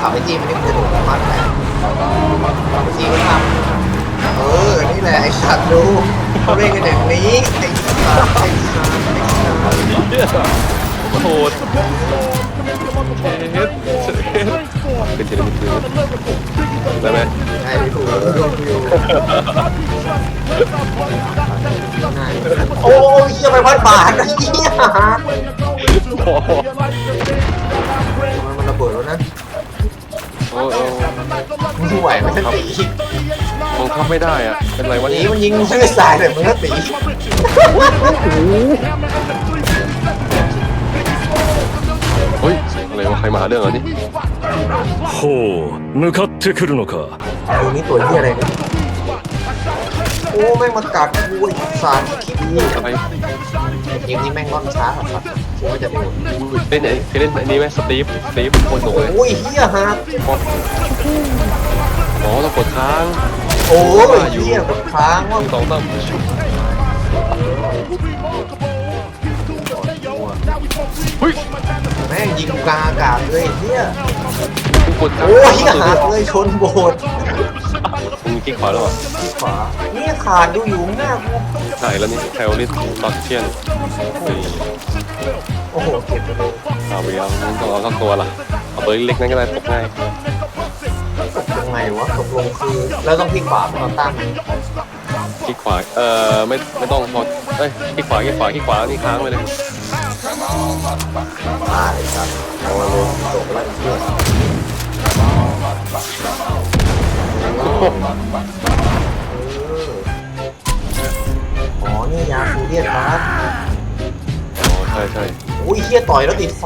ขับไปที่มันนี่มันจะโดนมัดแหละขับไปที่ก็ทำเออ นี่แหละไอ้สัตว์ดูเขาเล่นกันอย่างนี้ไอ้สัตว์ไอ้สัตว์ไอ้สัตว์โหดเฮ็ดเฮ็ดเป็นทีละมือได้ไหมไอ้ถูกลงวิวโอ้ยเฮียไปพัดบาทไอ้เหี้ยโอ้โหมันระเบิดแล้วนะโอ้โห มึงไหวไหมท่านตี คงทำไม่ได้อ่ะ เป็นไรวะ ตี เนี่ย มันยิงไม่ได้สายเลยมึงก็ตี เฮ้ยเสียงอะไรวะใครมาหาเรื่องเหรอนี่ ほう向かってくるのか ดูนี่ตัวเฮียอะไรเนี่ยโอ้แม่งมากัดกูไอ้สารคิดนี่ อะไร เกมนี้แม่งร่อนช้าสัสคิดว่าจะโดนเล่นไหนเคยเล่นอันนี้ไหมสตีฟสตีฟโคตรหนุกเลยโอ้ยเฮียฮะอ๋อต้องกดค้างโอ้ยเฮียกดค้างว่าสองสามเฮ้ยแม่งยิงกลางอากาศเลยเฮียกูกดค้างโอ้ยเฮียหักเลยชนโบส ถ์มึงคลิกขวาแล้วเหรอที่ขวาเนี่ยขาดดูอยู่หน้ากูใช่แล้วนี่แคลริสตอสเชียนนี่โอ้โหเก็บไปเลยเอาไปเอามึงต้องเอาสักตัวละเอาตัวเล็กๆนั่นก็ได้ตกง่ายตกยังไงวะตกลงคือแล้วต้องพลิกขวาเป็นตอนตั้งไหมคลิกขวาเอ่อไม่ไม่ต้องพอเอ้ยคลิกขวาคลิกขวาคลิกขวานี่ค้างไปเลยตายครับโอ้ยตกแล้วเฮีย อ๋อ นี่ยาคูเรียนครับอ๋อใช่ใช่อุ้ยเฮียต่อยแล้วติดไฟ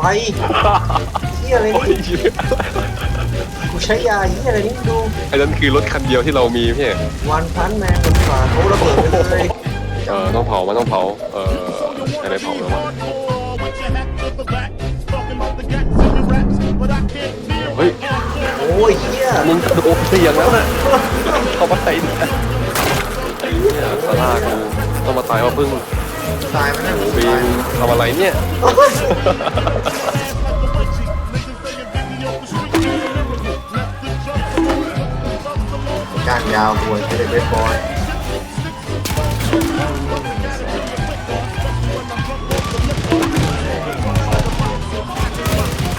เฮียอะไรโอ้ยนี่กูใช้ยาเฮียอะไรนี่ดูไอ้นั่นคือรถคันเดียวที่เรามีพี่วันพันแมนมันฝ่าเขาระเบิดไปเลยเออต้องเผามันต้องเผาเอ่ออะไรเผาแล้ววะเฮ้ยโอ้ยเฮีย มึงกระโดดเสียงแล้วน่ะเข้ามาใส่เนี่ยสารากูต้องมาตายว่าพึ่งตายมันนะโอ้บีมทำอะไรเนี่ยการยาวบวยไม่ได้เบสบอล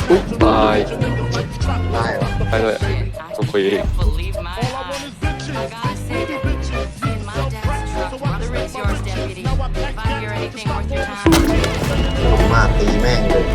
อุ๊ยตายได้เหรอได้เลย ต้องคุย believe my eyes. My guy said that he chose me in my dad's truck. The rig's yours, deputy. If I hear anything worth your time. มากตีแม่งเลย